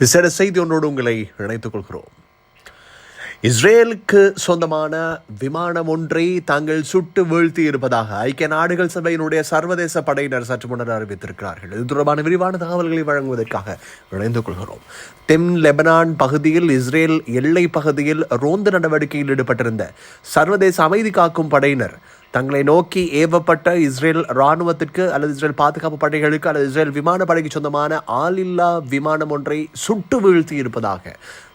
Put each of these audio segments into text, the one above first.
விசேட செய்தி ஒன்றோடு உங்களை இணைத்துக் கொள்கிறோம். இஸ்ரேலுக்கு சொந்தமான விமானம் ஒன்றை தாங்கள் சுட்டு வீழ்த்தி இருப்பதாக ஐக்கிய நாடுகள் சபையினுடைய சர்வதேச படையினர் சற்று முன்னர் அறிவித்திருக்கிறார்கள். இது தொடர்பான விரிவான தகவல்களை வழங்குவதற்காக இணைந்து கொள்கிறோம். தென் லெபனான் பகுதியில் இஸ்ரேல் எல்லை பகுதியில் ரோந்து நடவடிக்கையில் ஈடுபட்டிருந்த சர்வதேச அமைதி காக்கும் படையினர் தங்களை நோக்கி ஏவப்பட்ட இஸ்ரேல் இராணுவத்திற்கு அல்லது இஸ்ரேல் பாதுகாப்பு படைகளுக்கு அல்லது இஸ்ரேல் விமானப்படைக்கு சொந்தமான ஆளில்லா விமானம் ஒன்றை சுட்டு வீழ்த்தி இருப்பதாக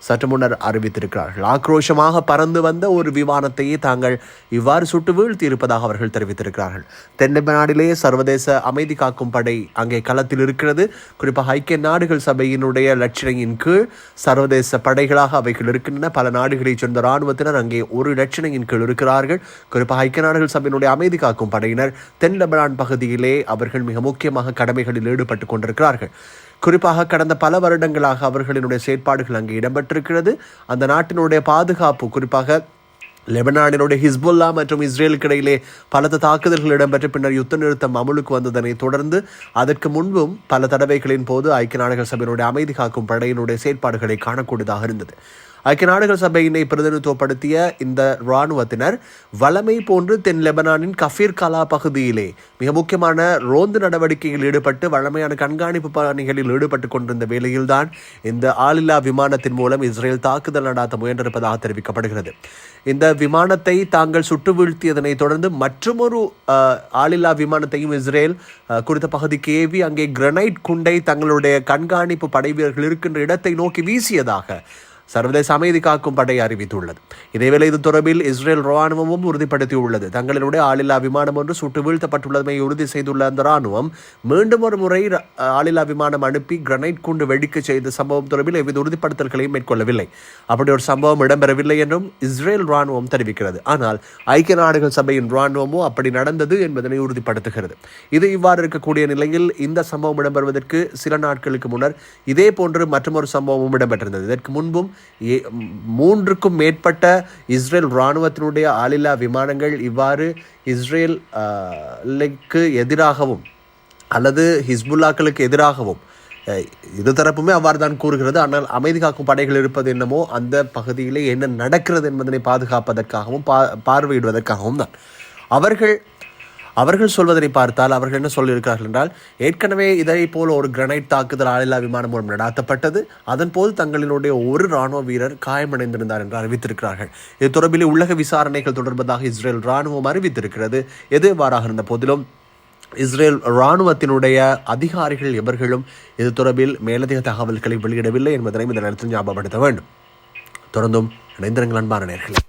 சற்று முன்னர் அறிவித்திருக்கிறார்கள். ஆக்ரோஷமாக பறந்து வந்த ஒரு விமானத்தையே தாங்கள் இவ்வாறு சுட்டு வீழ்த்தி இருப்பதாக அவர்கள் தெரிவித்திருக்கிறார்கள். தென்னநாடிலே சர்வதேச அமைதி காக்கும் படை அங்கே களத்தில் இருக்கிறது. குறிப்பாக ஐக்கிய நாடுகள் சபையினுடைய லட்சணையின் கீழ் சர்வதேச படைகளாக அவைகள் இருக்கின்றன. பல நாடுகளைச் சேர்ந்த இராணுவத்தினர் அங்கே ஒரு லட்சணையின் கீழ் இருக்கிறார்கள். குறிப்பாக ஐக்கிய நாடுகள் சபையினுடைய அமைதி காக்கும் படையினர் தென் லெபனான் பகுதியிலே அவர்கள் மிக முக்கியமாக கடமைகளில் ஈடுபட்டு கொண்டிருக்கிறார்கள். குறிப்பாக கடந்த பல வருடங்களாக அவர்களினுடைய செயற்பாடுகள் அங்கே இடம்பெற்றிருக்கிறது. அந்த நாட்டினுடைய பாதுகாப்பு குறிப்பாக லெபனானினுடைய ஹிஸ்புல்லா மற்றும் இஸ்ரேலுக்கு இடையிலே பலத்த தாக்குதல்கள் இடம்பெற்ற பின்னர் யுத்த நிறுத்தம் அமலுக்கு வந்ததனை தொடர்ந்து அதற்கு முன்பும் பல தடவைகளின் போது ஐக்கிய நாடுகள் சபையினுடைய அமைதி காக்கும் படையினுடைய செயற்பாடுகளை காணக்கூடியதாக இருந்தது. ஐக்கிய நாடுகள் சபையினை பிரதிநிதித்துவப்படுத்திய இந்த இராணுவத்தினர் வலமை போன்று தென் லெபனானின் கஃபீர் கலா பகுதியிலே மிக முக்கியமான ரோந்து நடவடிக்கையில் ஈடுபட்டு வழமையான கண்காணிப்பு பணிகளில் ஈடுபட்டு கொண்டிருந்த வேளையில்தான் இந்த ஆளில்லா விமானத்தின் மூலம் இஸ்ரேல் தாக்குதல் நடாத்த முயன்றிருப்பதாக தெரிவிக்கப்படுகிறது. இந்த விமானத்தை தாங்கள் சுட்டு வீழ்த்தியதனை தொடர்ந்து மற்றொரு ஆளில்லா விமானத்தையும் இஸ்ரேல் குறித்த பகுதிக்கு ஏவி அங்கே கிரனைட் குண்டை தங்களுடைய கண்காணிப்பு படை வீரர்கள் இருக்கின்ற இடத்தை நோக்கி வீசியதாக சர்வதேச அமைதி காக்கும் படை அறிவித்துள்ளது. இதேவேளை இது தொடர்பில் இஸ்ரேல் ராணுவமும் உறுதிப்படுத்தியுள்ளது. தங்களினுடைய ஆளில்லா விமானம் ஒன்று சுட்டு வீழ்த்தப்பட்டுள்ளதை உறுதி செய்துள்ள அந்த ராணுவம் மீண்டும் ஒரு முறை ஆளில்லா விமானம் அனுப்பி கிரனைட் குண்டு வெடிக்க செய்த சம்பவம் தொடர்பில் எவ்வித உறுதிப்படுத்தல்களையும் மேற்கொள்ளவில்லை. அப்படி ஒரு சம்பவம் இடம்பெறவில்லை என்றும் இஸ்ரேல் ராணுவம் தெரிவிக்கிறது. ஆனால் ஐக்கிய நாடுகள் சபையின் ராணுவமோ அப்படி நடந்தது என்பதனை உறுதிப்படுத்துகிறது. இது இவ்வாறு இருக்கக்கூடிய நிலையில் இந்த சம்பவம் இடம்பெறுவதற்கு சில நாட்களுக்கு முன்னர் இதே போன்று மற்றொரு சம்பவமும் இடம்பெற்றிருந்தது. இதற்கு முன்பும் மூன்றுக்கும் மேற்பட்ட இஸ்ரேல் இராணுவத்தினுடைய ஆளில்லா விமானங்கள் இவ்வாறு இஸ்ரேல் எதிராகவும் அல்லது ஹிஸ்புல்லாக்களுக்கு எதிராகவும் இரு தரப்புமே அவ்வாறு தான் கூறுகிறது. ஆனால் அமைதி காக்கும் படைகள் இருப்பது என்னமோ அந்த பகுதியிலே என்ன நடக்கிறது என்பதனை பாதுகாப்பதற்காகவும் பா பார்வையிடுவதற்காகவும் தான். அவர்கள் அவர்கள் சொல்வதை பார்த்தால் அவர்கள் என்ன சொல்லியிருக்கிறார்கள் என்றால் ஏற்கனவே இதை போல ஒரு கிரனைட் தாக்குதல் ஆளில்லா விமானம் மூலம் நடாத்தப்பட்டது. அதன் போது தங்களினுடைய ஒரு ராணுவ வீரர் காயமடைந்திருந்தார் என்று அறிவித்திருக்கிறார்கள். இது தொடர்பிலே உலக விசாரணைகள் தொடர்பதாக இஸ்ரேல் ராணுவம் அறிவித்திருக்கிறது. எதுவாறாக இருந்த போதிலும் இஸ்ரேல் இராணுவத்தினுடைய அதிகாரிகள் எவர்களும் இது தொடர்பில் மேலதிக தகவல்களை வெளியிடவில்லை என்பதனை இந்த நேரத்தில் ஞாபகப்படுத்த வேண்டும். தொடர்ந்தும் இணைந்திருங்கள் அன்பான நேர்களை.